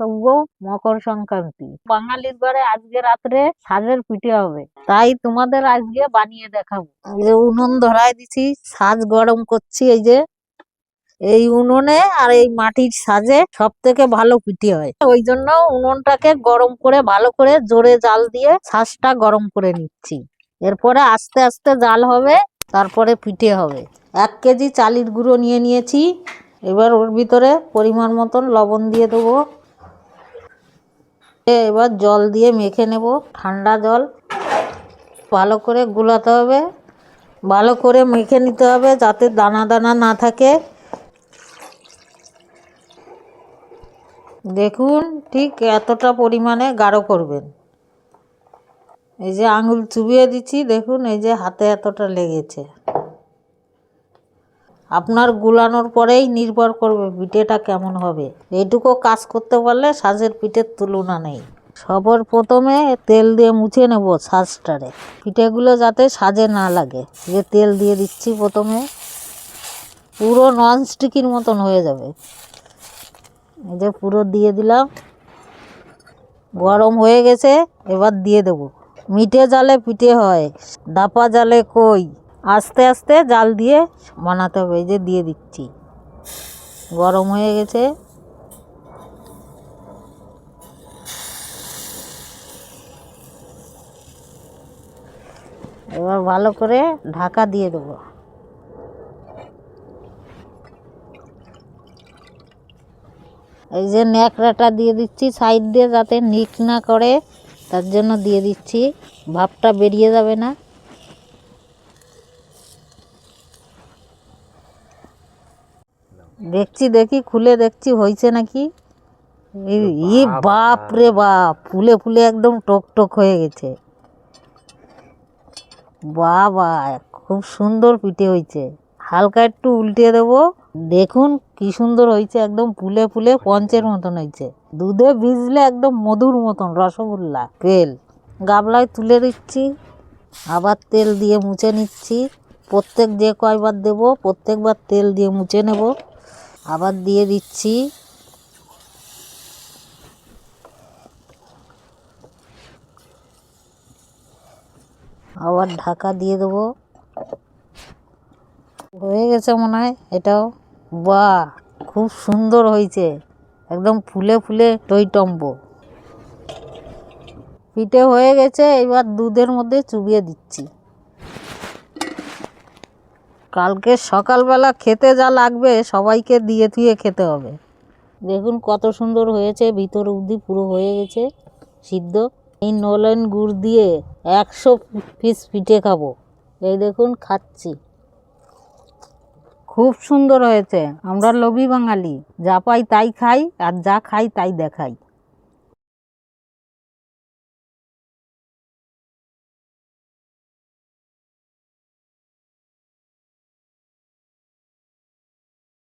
শুভ মকর সংক্রান্তি। বাঙালির ঘরে আজকে রাত্রে সাজের পিঠে হবে। তাই তোমাদের আজকে বানিয়ে দেখাবো। যে উনুন ধরায় দিছি, সাজ গরম করছি এই যে। এই উনুনে আর এই মাটির সাজে সব থেকে ভালো পিঠে হয়। ওই জন্য উনুনটাকে গরম করে, ভালো করে জোরে জাল দিয়ে সাজটা গরম করে নিচ্ছি। এরপরে আস্তে আস্তে জাল হবে, তারপরে পিঠে হবে। এক কেজি চালের গুঁড়ো নিয়ে নিয়েছি। এবার ওর ভিতরে পরিমাণ মতন লবণ দিয়ে দেবো। এবার জল দিয়ে মেখে নেব। ঠান্ডা জল। ভালো করে গুলাতে হবে। ভালো করে মেখে নিতে হবে যাতে দানা দানা না থাকে। দেখুন, ঠিক এতটা পরিমাণে গাঢ় করবেন। এই যে আঙুল চুবিয়ে দিচ্ছি, দেখুন, এই যে হাতে এতটা লেগেছে। আপনার গুলানোর পরেই নির্ভর করবে পিঠেটা কেমন হবে। এটুকু কাজ করতে পারলে সাজের পিঠের তুলনা নেই। সবার প্রথমে তেল দিয়ে মুছে নেব সাজটারে। পিঠেগুলো যাতে সাজে না লাগে। যে তেল দিয়ে দিচ্ছি প্রথমে। পুরো নন স্টিকির মতন হয়ে যাবে। এই যে পুরো দিয়ে দিলাম। গরম হয়ে গেছে, এবার দিয়ে দেবো। মিঠে জালে পিঠে হয় দাপা জালে কই? আস্তে আস্তে জাল দিয়ে বানাতে হবে যে দিয়ে দিচ্ছি। গরম হয়ে গেছে। এবার ভালো করে ঢাকা দিয়ে দেবো। এই যে ন্যাকড়াটা দিয়ে দিচ্ছি সাইড দিয়ে যাতে নিক না করে, তার জন্য দিয়ে দিচ্ছি। ভাপটা বেরিয়ে যাবে না। দেখছি দেখি খুলে দেখছি হয়েছে নাকি? ই বাপ রে বাপ ফুলে ফুলে একদম টক টক হয়ে গেছে। বাবা খুব সুন্দর পিঠে হয়েছে হালকা একটু উল্টে দেবো। দেখুন কি সুন্দর হয়েছে একদম ফুলে ফুলে পঞ্চের মতন হয়েছে দুধে ভিজলে একদম মধুর মতন রসগোল্লা তেল। গাবলায় তুলে দিচ্ছি আবার তেল দিয়ে মুছে নিচ্ছি। প্রত্যেক যে কয়বার দেবো প্রত্যেকবার তেল দিয়ে মুছে নেব। আবার দিয়ে দিচ্ছি। আবার ঢাকা দিয়ে দেবো। হয়ে গেছে মনে হয় এটাও। বাহ, খুব সুন্দর হয়েছে। একদম ফুলে ফুলে টইটম্ব। পিঠে হয়ে গেছে, এবার দুধের মধ্যে চুবিয়ে দিচ্ছি। কালকে সকালবেলা খেতে যা লাগবে সবাইকে দিয়ে থুয়ে খেতে হবে। দেখুন কত সুন্দর হয়েছে, ভিতর অবধি পুরো হয়ে গেছে, সিদ্ধ। এই নলেন গুড় দিয়ে একশো পিস পিঠে খাব। এই দেখুন খাচ্ছি। খুব সুন্দর হয়েছে, আমরা লোভী বাঙালি, যা পাই তাই খাই, আর যা খাই তাই দেখাই।